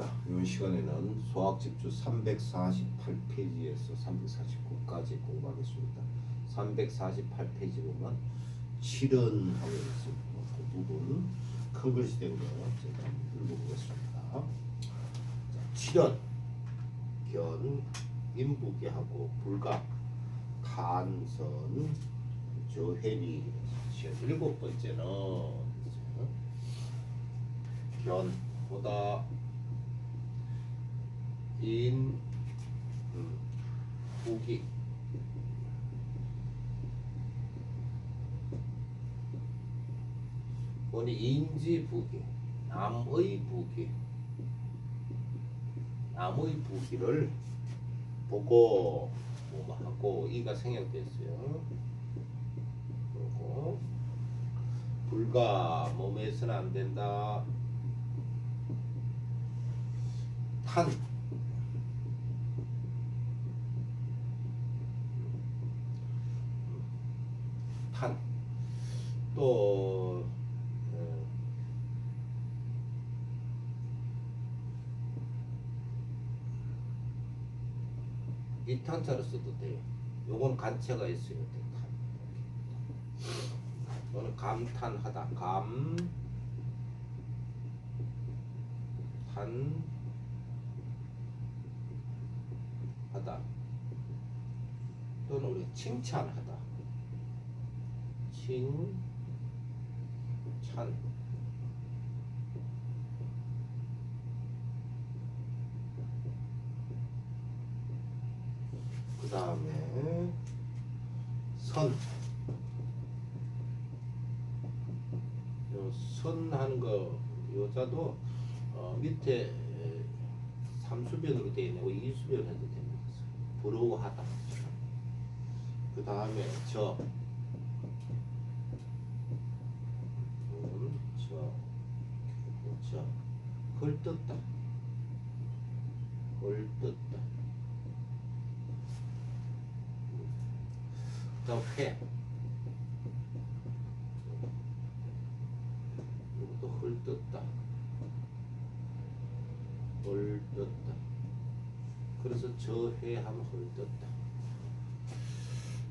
자, 이번 시간에는 수학집주 348페이지에서 349까지 공부하겠습니다. 348페이지 보면 7은 하고 있습니다. 그 부분 큰 글씨 된거 제가 읽어보겠습니다. 자, 7은 견, 인부기하고 불가, 간선, 저해리 일곱 번째는 견보다 인 음, 부기 뭐니 인지 부기 남의 부기 남의 부기를 보고 뭐 하고 이가 생략됐어요. 그리고 불가 몸에서는 안 된다. 탄 탄. 또 어, 이탄자로 써도 돼요. 요건 간체가 있어요. 탄. 또는 감탄하다. 감, 탄, 하다. 또는 우리 칭찬하다. 칭, 찬. 그 다음에 선. 요 선하는 거 여자도 어, 밑에 삼수변으로 되어 있네. 이수변 해도 됩니다. 부러워하다. 그 다음에 저. 음, 저. 저. 걸떴다. 걸떴다. 그다음 회. 이것도 헐떴다. 헐떴다. 그래서 저회 하면 헐떴다.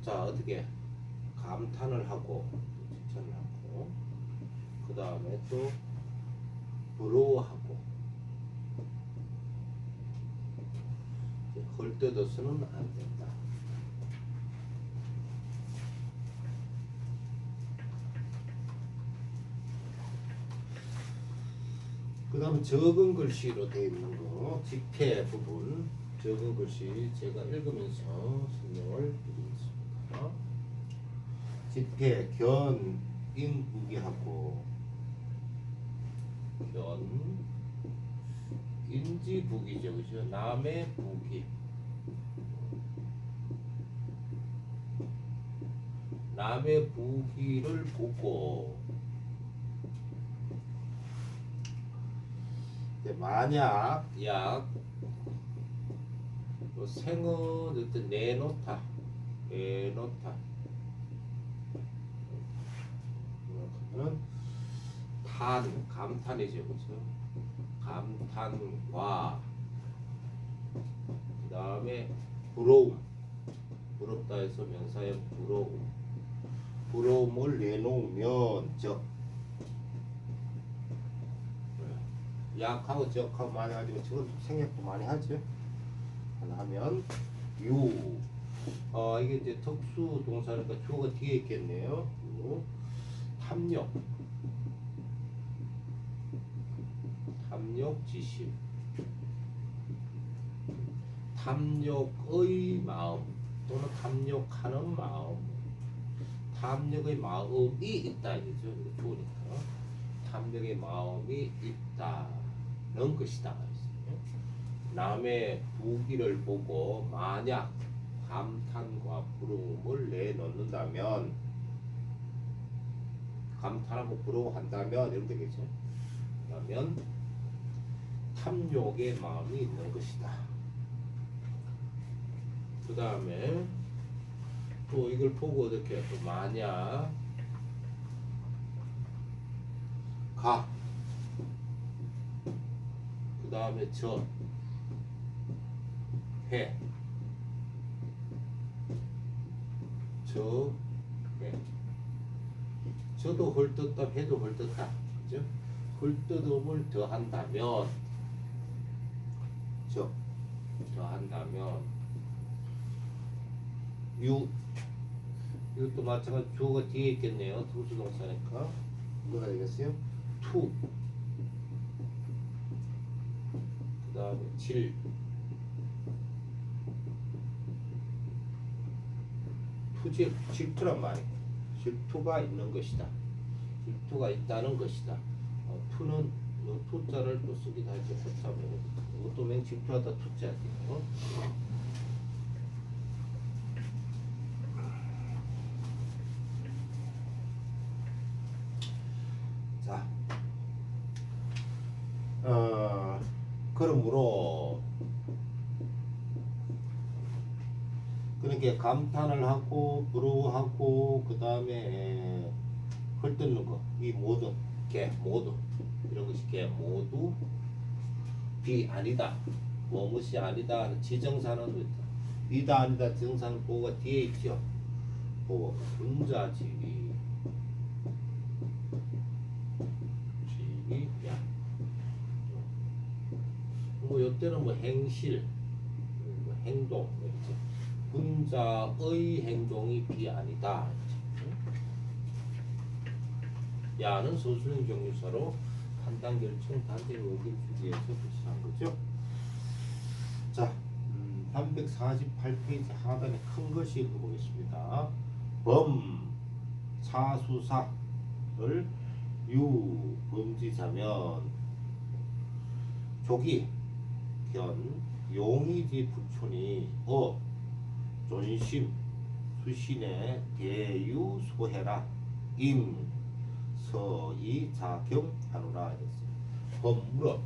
자 어떻게 감탄을 하고 또 칭찬을 하고 그 다음에 또 부러워하고 헐뜯어서는 안 된다. 그 다음 적은 글씨로 되어 있는 거 집회 부분 적은 글씨 제가 읽으면서 설명을 드리겠습니다. 집회 견 인부기하고 견 인지부기죠 그죠? 남의 부기 남의 부기를 보고. 만약 약뭐 생은 어떤 내놓다. 내놓다. 그러면 탄 감탄이죠 그죠 감탄과 그 다음에 부러움 부럽다 해서 명사의 부러움 부러움을 내놓으면 적 약하고 적하고 많이 하지만 지금 생략도 많이 하죠. 하면 유. 어 이게 이제 특수 동사니까 주어가 뒤에 있겠네요. 유. 탐욕. 탐욕 지심. 탐욕의 마음 또는 탐욕하는 마음. 탐욕의 마음이 있다 이거죠. 이거 좋으니까. 탐욕의 마음이 있다는 것이다. 남의 부기를 보고 만약 감탄과 부러움을 내놓는다면 감탄하고 부러워한다면 이런 되겠죠. 그러면 탐욕의 마음이 있는 것이다. 그 다음에 또 이걸 보고 어떻게 또 만약 가. 그그 다음에 저, 해, 저, 해. 저도 헐떴다, 해도 헐떴다. 그죠? 헐뜯음을 더한다면, 저, 더한다면, 유, 이것도 마찬가지 주어가 뒤에 있겠네요. 특수동사니까. 뭐가 되겠어요? 투. 그 다음에 질. 투질, 질투란 말이에요. 질투가 있는 것이다. 질투가 있다는 것이다. 어, 투는 요 투자를 또 쓰기도 하죠. 투자면 이것도 맨 질투하다 돼요. 자, 어, 그러므로 그러니까 감탄을 하고 부러워하고 그 다음에 헐뜯는 거 이 모든 개 모두 이런 것이 개 모두 비 아니다 뭐뭇이 아니다 하는 지정사는 있다. 이다 아니다 지정사는 보호가 뒤에 있죠. 보호 분자 지위 지위 야. 뭐 요때는 뭐 행실 뭐 행동 이렇게. 분자의 행동이 비 아니다 야는 소수령 정유사로 판단 결정 단대 의견 주기에서 표시한 거죠. 자, 음, 348페이지 하단에 큰 것이 읽어보겠습니다. 범 사수사를 유 범지자면 조기 견 용이지 부촌이 어 존심 수신의 대유 소해라 임 서이 자경하노라 했어요. 범물어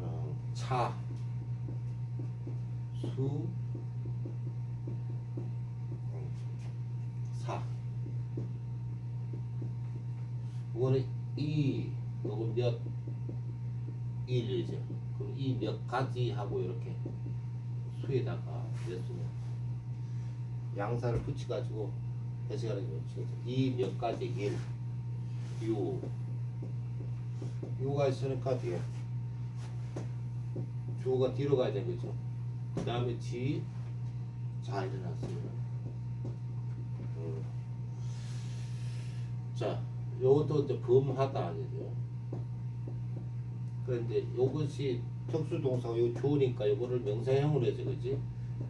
어, 차, 수, 음, 사. 이거는 이 요건 몇 일이죠. 그럼 이 몇 가지 하고 이렇게 수에다가 몇 수는 양사를 붙여가지고 해석하는 거죠. 이몇 가지 일, 유, 유가 있으니까 뒤에 주어가 뒤로 가야 되는 거죠. 그 다음에 지, 자 일어났어요. 음. 자, 요것도 이제 범하다 아니죠. 그런데 요것이 특수동사가 요 좋으니까 요거를 명사형으로 해서 그지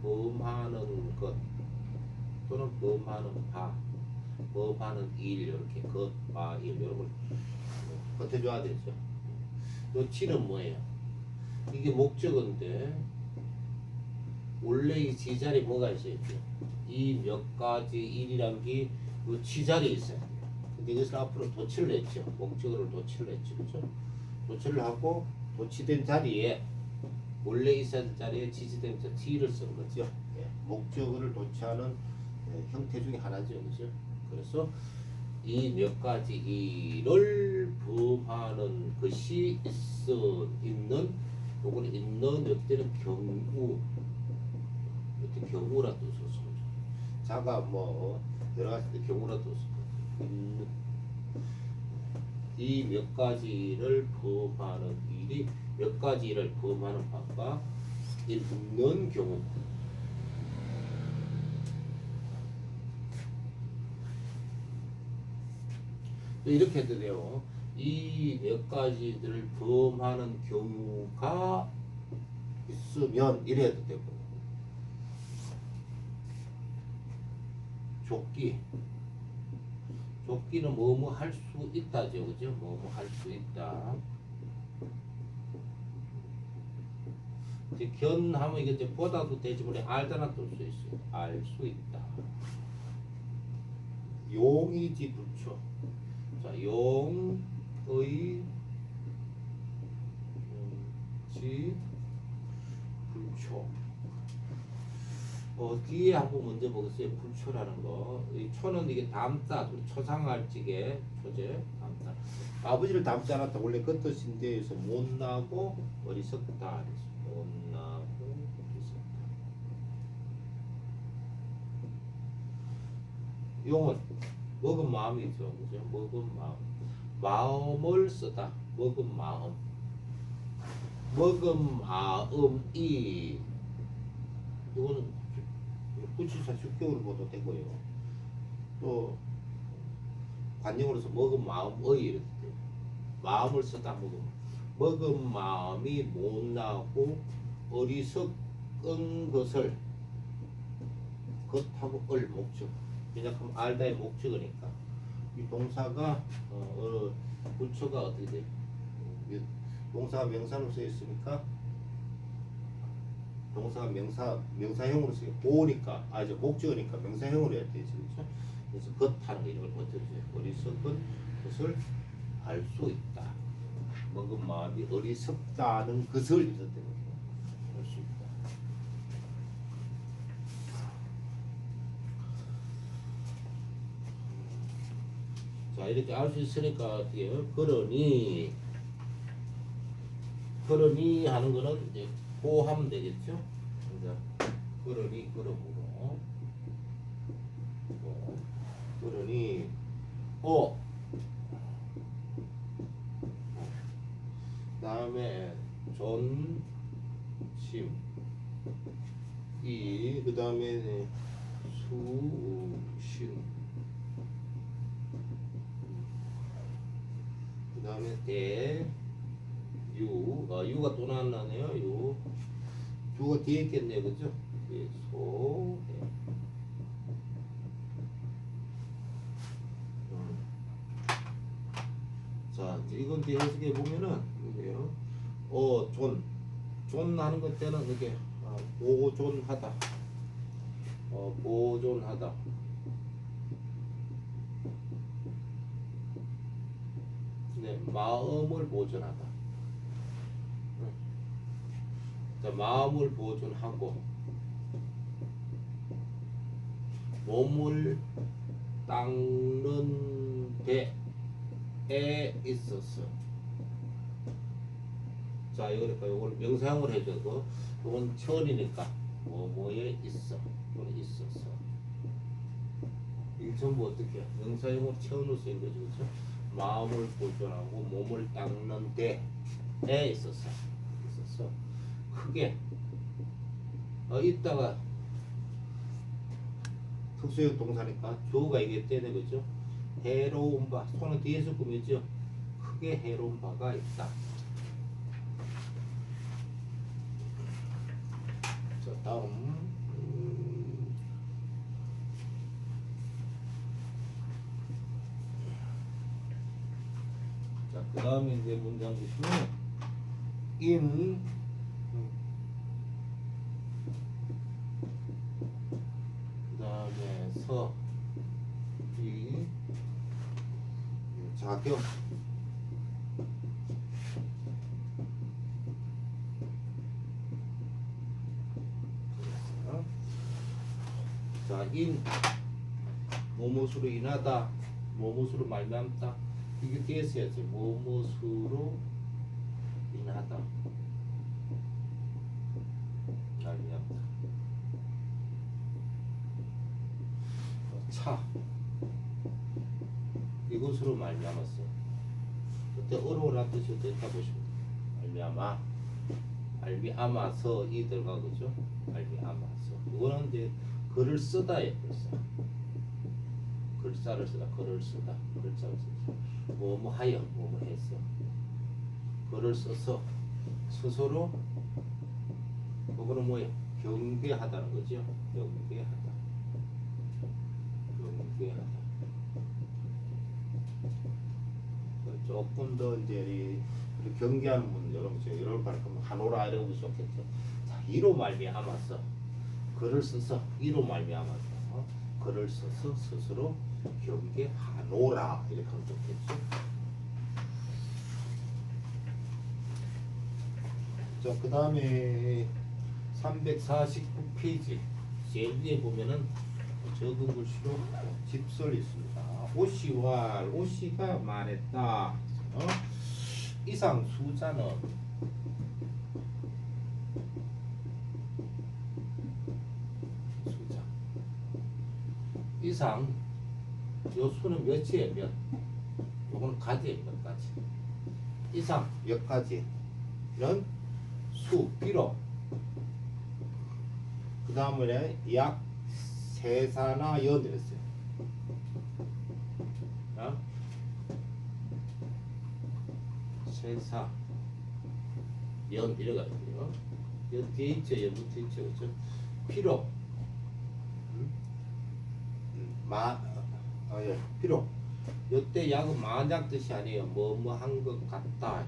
범하는 것 또는 범하는 바, 범하는 일 이렇게 것, 바, 일 이런 걸 겉해줘야 되죠. 요 칠은 뭐예요? 이게 목적어인데 원래 이 지자리 뭐가 있어야죠? 이 몇 가지 일이란 게요 지자리에 있어요. 근데 이것을 앞으로 도치를 했죠. 목적어를 도치를 했죠. 그죠? 도치를 하고 도치된 자리에 원래 될 자리에 지지된 자 t를 쓴 거죠. 예, 목적어를 도치하는 예, 형태 중에 하나죠, 그죠? 그래서 이 몇 가지 일을 범하는 것이 있어 있는 요거는 있는 이때는 경우 이때 경우라 뜻으로 쓰죠. 자가 뭐 여러 가지 때 경우라 뜻으로 있는 이몇 가지를 범하는 일이 몇 가지 일을 범하는 바가 있는 경우 이렇게 돼요. 이 몇 가지들을 범하는 경우가 있으면 이래도 되고. 족기 족기는 뭐뭐 할 수 있다죠. 그죠? 뭐뭐 할 수 있다. 이제 견하면 이게 이제 보다도 되지. 우리 알다나 뜰수 있어요. 알 수 있다. 용이지 불초 자, 용의 지 불초 어, 뒤에 한번 먼저 보겠어요. 불초라는 거. 이 초는 이게 담다, 우리 초상할지게 초제 담다. 아버지를 닮지 않았다. 원래 그 뜻인데에서 못나고 어리석다. 못나고 어리석다. 용은 먹은 마음이 있죠. 그죠? 먹은 마음. 마음을 쓰다. 먹은 마음. 먹은 마음이 이거는 구치사 6개월 보도 되고요. 또 관용으로서 먹은 마음의 이렇게. 마음을 쓰다 먹은 먹은 마음이 못나고 어리석은 것을 겉하고 얼 목적 왜냐하면 알다의 목적이니까 이 동사가 어, 어 부처가 어떻게 돼? 동사가 명사로 쓰여 있으니까 동사가 명사 명사형으로 쓰여 보니까 아 이제 목적이니까 명사형으로 해야 되지 그렇죠? 그래서 걸 어떻게 돼? 어리석은 것을 알 수 있다. 먹은 마음이 어리석다는 것을 이렇게 알수 있다. 자 이렇게 알 수 있으니까 어떻게 해요? 그러니 그러니 하는 거는 이제 고하면 되겠죠? 그래서 그러니 그러므로 어, 그러니 어 다음에 존심 이그 다음에 수신 그 다음에 대 유, 아, 유가 또 나왔네요. 유. 유가 뒤에 있겠네요. 그죠? 뒤에 소, 네. 음. 자, 이건 뒤에 어떻게 보면은, 이게요. 어, 존. 존 하는 것 때는 이게, 아, 보존하다. 어, 보존하다. 네, 마음을 보존하다. 자, 마음을 보존하고 몸을 닦는 데에 있어서 자 이거니까 이걸 명사형으로 해줘도 이건 천이니까 뭐뭐에 있어 이건 있어서 이 전부 어떻게 명사형으로 채워놓을 수 있는 거죠 그렇죠? 마음을 보존하고 몸을 닦는 데에 있어서 있어서 크게 어, 있다가 특수형 동사니까 이게 때는 거죠. 해로운 바 손은 뒤에서 꾸미죠. 크게 해로운 바가 있다. 자 다음 음, 자 그 다음에 이제 문장 보시면 인 그다음에 서, 이, 자격. 자, 인, 뭐뭐수로 인하다, 뭐뭐수로 말미암다. 이게 써야지. 뭐뭐수로 인하다. 말미암다. 차 이것으로 말미암았어. 그때 어려워라 뜻이 됐다 보시면. 말미암아 말미암아서 이 들어가 그죠? 말미암아서 이거는 이제 글을 쓰다에 글사 글자를 쓰다 글을 쓰다 글자를 쓰다 뭐뭐 하여 뭐뭐 했어 글을 써서 스스로 그거는 뭐야 경계하다는 거죠 경계하다 경계하다. 그 조금 더 이제 경계하는 분 여러분 제가 이럴 거 하면 하노라 이러고 좋겠죠. 자 이로 말미암아서 글을 써서 이로 말미암아서 어? 글을 써서 스스로 경계하노라 이렇게 하면 좋겠죠. 자그 다음에 349페이지 제일 위에 보면은 적은 글씨로 집설 있습니다. 오씨왈 오씨가 말했다. 어? 이상 수자는 수자 이상 요 수는 몇이에요 몇? 요거는 가지예요 몇 가지 이상 몇 가지 이런 수 비록 그 다음에 약 세사나 연 이랬어요 어? 세사 연 이래가지고요 연 뒤에 있죠 연 붙어 있죠 그죠 필요 음? 음, 마 어, 예, 필요. 요때 약은 만약 뜻이 아니에요. 뭐 뭐 한 것 같다.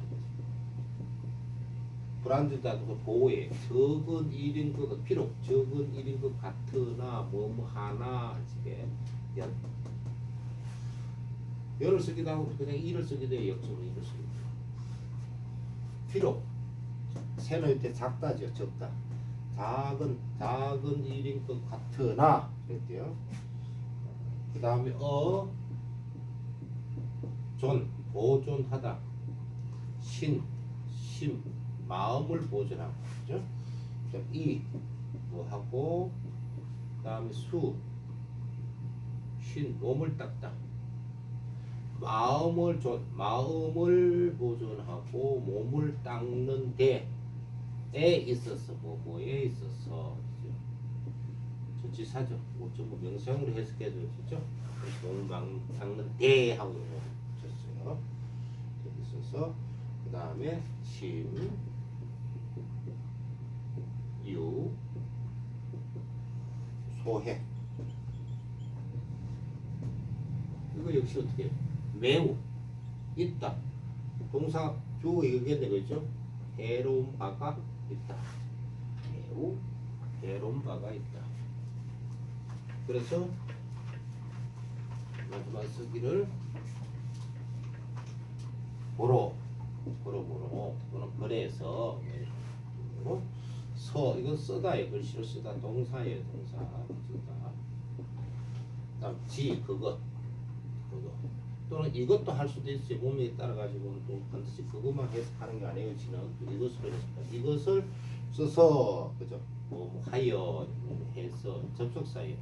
브란드다도 보호에 적은 일인 것 필요. 적은 일인 것 같으나 뭐 뭐 하나 이게. 연 열을 쓰기도 하고 그냥 일을 쓰기도 해요. 역적으로 일을 쓰기도. 필요. 새는 이때 작다죠 적다. 작은 작은 일인 것 같으나 그랬대요 그 다음에 어 존, 보존하다. 신, 심, 마음을 보존하고, 그죠? 이, 뭐 하고, 그 다음에 수, 신, 몸을 닦다. 마음을 존, 마음을 보존하고, 몸을 닦는 데 에 있어서, 뭐, 뭐에 있어서, 그죠? 전치사죠. 뭐좀 명상으로 해석해도 되죠? 몸을 막- 닦는 데 하고 쳤어요. 여기 있어서 그 다음에 심, 유, 소해. 이거 역시 어떻게 해요? 매우 있다. 동사 주어 이거겠네 그죠? 해로운 바가 있다. 매우 해로운 바가 있다. 그래서 마지막 쓰기를 보러 보러 보러 또는 거래해서 그리고 서 이건 쓰다예요 글씨로 쓰다 동사예요 동사 쓰다. 그다음 지 그것 그거. 또는 이것도 할 수도 있어요. 몸에 따라 가지고는 또 반드시 그것만 해석하는 게 아니에요 지는. 또 이것으로 해석하 이것을 써서 그죠? 뭐, 뭐 하여 뭐 해서 그러니까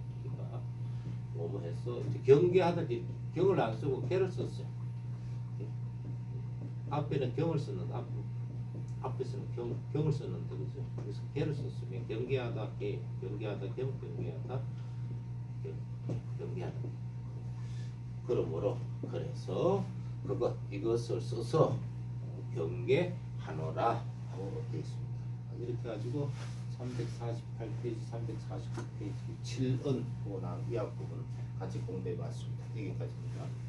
뭐뭐 했어? 이제 경계하듯이 경을 안 쓰고 개를 썼어요. 앞에는 경을 썼는데 앞, 앞에서는 경, 경을 썼는데 그죠? 그래서 개를 썼으면 경계하다 개 경계하다 경 경계하다 경, 경계하다 그러므로 그래서 그것 이것을 써서 경계하노라. 하고 되어 있습니다. 이렇게 가지고 348페이지 349페이지 7은 이 앞부분 같이 공부해 봤습니다. 여기까지입니다